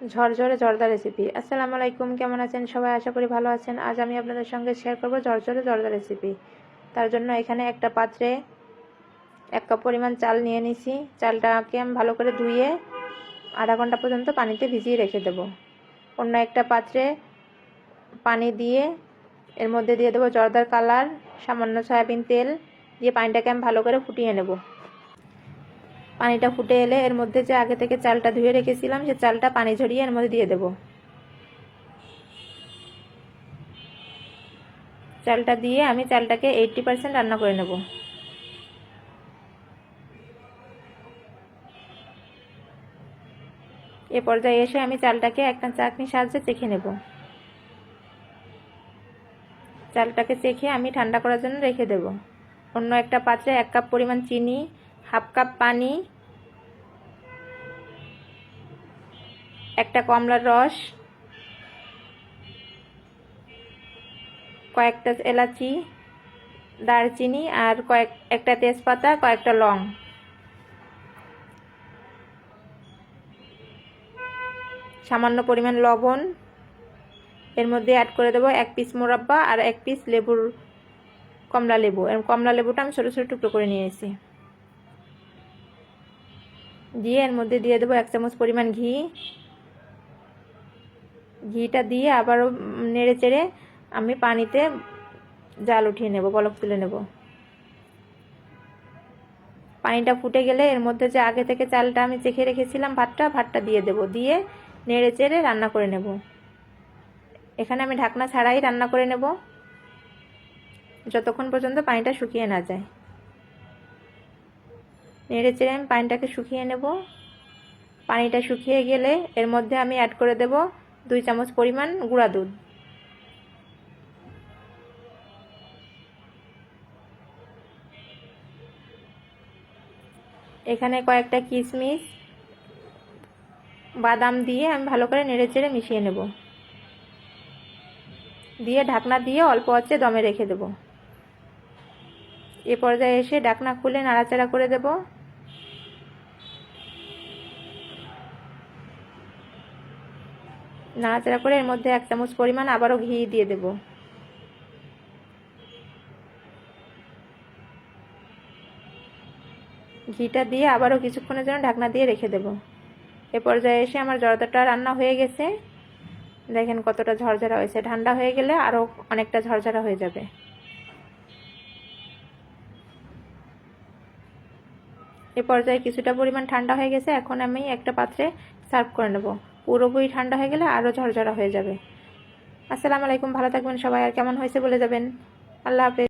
ঝরঝরে জর্দা রেসিপি আসসালামু আলাইকুম, কেমন আছেন? সবাই আশা করি ভালো আছেন। আজ আমি আপনাদের সঙ্গে শেয়ার করব ঝরঝরে জর্দা রেসিপি তার জন্য এখানে একটা পাত্রে এক কাপ পরিমাণ চাল নিয়ে নিছি। চালটাকে আমি ভালো করে ধুয়ে আধা ঘণ্টা পর্যন্ত পানিতে ভিজিয়ে রেখে দেব। অন্য একটা পাত্রে পানি দিয়ে এর মধ্যে দিয়ে দেবো জর্দার কালার সামান্য সয়াবিন তেল, দিয়ে পানিটাকে আমি ভালো করে ফুটিয়ে নেব। পানিটা ফুটে এলে এর মধ্যে যে আগে থেকে চালটা ধুয়ে রেখেছিলাম, সে চালটা পানি ঝরিয়ে এর মধ্যে দিয়ে দেব। চালটা দিয়ে আমি চালটাকে এইটটি পার্সেন্ট রান্না করে নেব। এ পর্যায়ে এসে আমি চালটাকে একটা চাকনির সাহায্যে চেখে নেব। চালটাকে চেখে আমি ঠান্ডা করার জন্য রেখে দেব। অন্য একটা পাত্রে এক কাপ পরিমাণ চিনি হাফ কাপ পানি, একটা কমলার রস, কয়েকটা এলাচি, দারচিনি আর কয়েক, একটা তেজপাতা, কয়েকটা লং। সামান্য পরিমাণ লবণ, এর মধ্যে অ্যাড করে দেবো এক পিস মোরাব্বা আর এক পিস লেবুর, কমলা লেবু। কমলা লেবুটা আমি ছোটো ছোটো টুকরো করে নিয়েছি। দিয়ে এর মধ্যে দিয়ে দেবো এক চামচ পরিমাণ ঘি। ঘিটা দিয়ে আবারও নেড়ে চেড়ে আমি পানিতে জাল উঠিয়ে নেব, বলক তুলে নেব। পানিটা ফুটে গেলে এর মধ্যে যে আগে থেকে চালটা আমি চেখে রেখেছিলাম ভাতটা ভাতটা দিয়ে দেব। দিয়ে নেড়ে চেড়ে রান্না করে নেব। এখানে আমি ঢাকনা ছাড়াই রান্না করে নেব, যতক্ষণ পর্যন্ত পানিটা শুকিয়ে না যায়। নেড়ে চেড়ে আমি পানিটাকে শুকিয়ে নেব। পানিটা শুকিয়ে গেলে এর মধ্যে আমি অ্যাড করে দেব দুই চামচ পরিমাণ গুঁড়া দুধ। এখানে কয়েকটা কিশমিশ বাদাম দিয়ে আমি ভালো করে নেড়ে চেড়ে মিশিয়ে নেব। দিয়ে ঢাকনা দিয়ে অল্প আছে দমে রেখে দেব। এ পর্যায়ে এসে ঢাকনা খুলে নাড়াচাড়া করে দেব। নাড়াচাড়া করে এর মধ্যে এক চামচ পরিমাণ আবারও ঘি দিয়ে দেব। ঘিটা দিয়ে আবারও কিছুক্ষণের জন্য ঢাকনা দিয়ে রেখে দেব। এ পর্যায়ে এসে আমার জর্দাটা রান্না হয়ে গেছে। দেখেন কতটা ঝরঝরা হয়েছে। ঠান্ডা হয়ে গেলে আরও অনেকটা ঝরঝরা হয়ে যাবে। এ পর্যায়ে কিছুটা পরিমাণ ঠান্ডা হয়ে গেছে। এখন আমি একটা পাত্রে সার্ভ করে নেব। পুরোপুরি ঠান্ডা হয়ে গেলে আরও ঝরঝরা হয়ে যাবে। আসসালামু আলাইকুম, ভালো থাকবেন সবাই, আর কেমন হয়েছে বলে যাবেন। আল্লাহ হাফেজ।